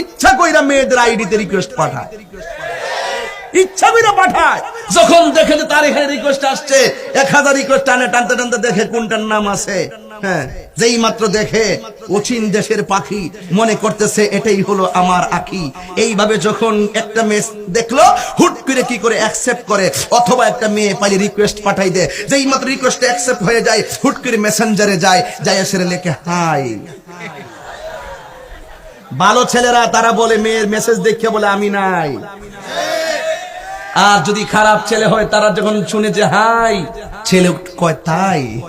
ইচ্ছা কইরা মেয়েদের আইডিতে রিকোয়েস্ট পাঠায়। ইচ্ছা কইরা পাঠায়। যখন দেখে যে তার এখানে রিকোয়েস্ট আসছে, এক হাজার রিকোয়েস্ট টানে, টানতে টানতে দেখে কোনটার নাম আছে। হ্যাঁ যেই মাত্র দেখে অচিন দেশের পাখি মনে করতেছে, এটাই হলো আমার আখি। এইভাবে যখন একটা মেয়ে দেখল, হুট করে কি করে অ্যাকসেপ্ট করে, অথবা একটা মেয়ে পাইলে রিকোয়েস্ট পাঠাই দেয়। যেই মাত্র রিকোয়েস্ট অ্যাকসেপ্ট হয়ে যায়, হুট করে মেসেঞ্জারে যায় যায় এসে লেখে, হাই। ভালো ছেলেরা, তারা বলে, মেয়ের মেসেজ দেখে বলে, আমি নাই। আর যদি খারাপ ছেলে হয়, তারা যখন শুনে যে, হাই। ছেলে কয়, তাই?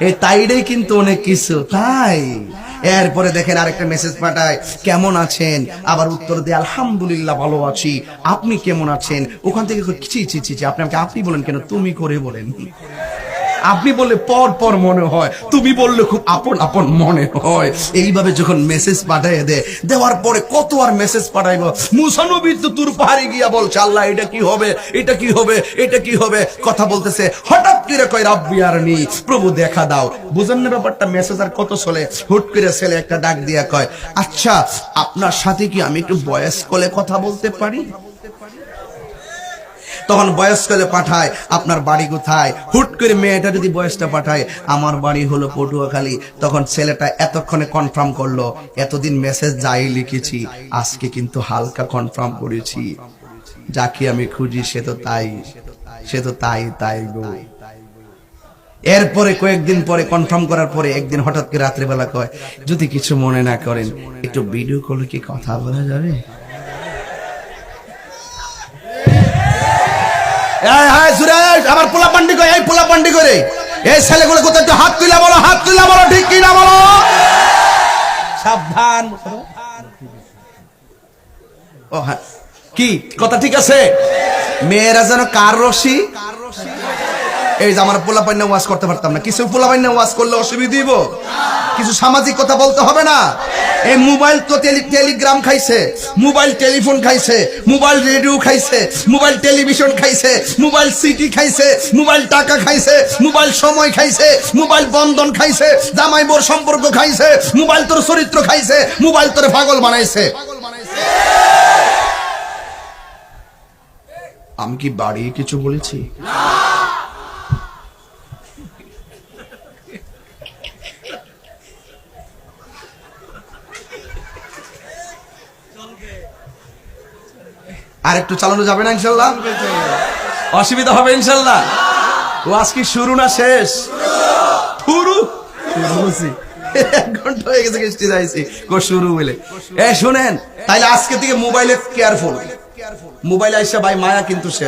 এই তাইটাই কিন্তু অনেক কিছু, তাই। এরপরে দেখেন আরেকটা মেসেজ পাঠায়, কেমন আছেন? আবার উত্তর দিয়ে, আলহামদুলিল্লাহ, ভালো আছি। আপনি কেমন আছেন? ওখান থেকে ছি ছি আপনি বলেন কেন? তুমি করে বলেন। আপনি বললে পর পর মনে হয়, তুমি বললে খুব আপন আপন মনে হয়। এইভাবে যখন মেসেজ পাঠায় দে দেওয়ার পরে কত আর মেসেজ পাঠাইব? মুসানবী তো তুর পাহাড়ে গিয়া বলছে, আল্লাহ, এটা কি হবে? এটা কি হবে? এটা কি হবে? কথা বলতেছে, হঠাৎ করে কয়, রাব্বি আর নি প্রভু দেখা দাও। বুঝেন না ব্যাপারটা মেসেজ আর কত চলে? হুট করে ছেলে একটা ডাক দিয়া কয় আচ্ছা আপনার সাথে কি আমি একটু বয়স কলে কথা বলতে পারি? তখন বয়স্কলে পাঠায়, আপনার বাড়ি কোথায়? হুট করে মেয়েটা যদি বয়সটা পাঠায়, আমার বাড়ি হলো পটুয়াখালী। তখন ছেলেটা এতক্ষণে কনফার্ম করল, এতদিন মেসেজ যাই লিখেছি, আজকে কিন্তু হালকা কনফার্ম করেছি। যাকে আমি খুঁজি, সে তো তাই, সে তো তাই তাই এরপরে কয়েকদিন পরে কনফার্ম করার পরে একদিন হঠাৎ করে রাত্রেবেলা কয়, যদি কিছু মনে না করেন, একটু ভিডিও কলে কি কথা বলা যাবে এই, এই, সুরেশ, আমার পোলা পান্ডি করে এই পোলা পান্ডি করে এই ছেলেগুলো কোথায় হাত তুলে বলো, হাত তুলে বলো, ঠিক কিনা বলো? সাবধান। হ্যাঁ। কি, কথা ঠিক আছে? মেয়েরা যেন কার রশি এই যে আমার পোলা পান্না ওয়াজ করতে পারতাম না। কিছু পোলা পান্না ওয়াজ করলে অসুবিধা দিব কিছু সামাজিক কথা বলতে হবে না। এই মোবাইল তো টেলি- টেলিগ্রাম খাইছে, মোবাইল টেলিফোন খাইছে, মোবাইল রেডিও খাইছে, মোবাইল টেলিভিশন খাইছে, মোবাইল সিটি খাইছে, মোবাইল টাকা খাইছে, মোবাইল সময় খাইছে, মোবাইল বন্ধন খাইছে, জামাই বোর সম্পর্ক খাইছে, মোবাইল তোর চরিত্র খাইছে, মোবাইল তোর পাগল বানাইছে। আমি কি বাড়িয়ে কিছু বলেছি? আর একটু চালানো যাবে না ইনশাল্লাহ? অসুবিধা হবে ইনশাল্লাহ। ও আজকে শুরু না শেষ? শুরু? শুরু এক ঘণ্টা হয়ে গেছে কিস্তি যাইছি। কো শুরু বলে। এ শুনেন তাইলে আজকে থেকে মোবাইলে কেয়ারফুল। মোবাইল আইসা ভাই মায়া কিন্তু শেষ।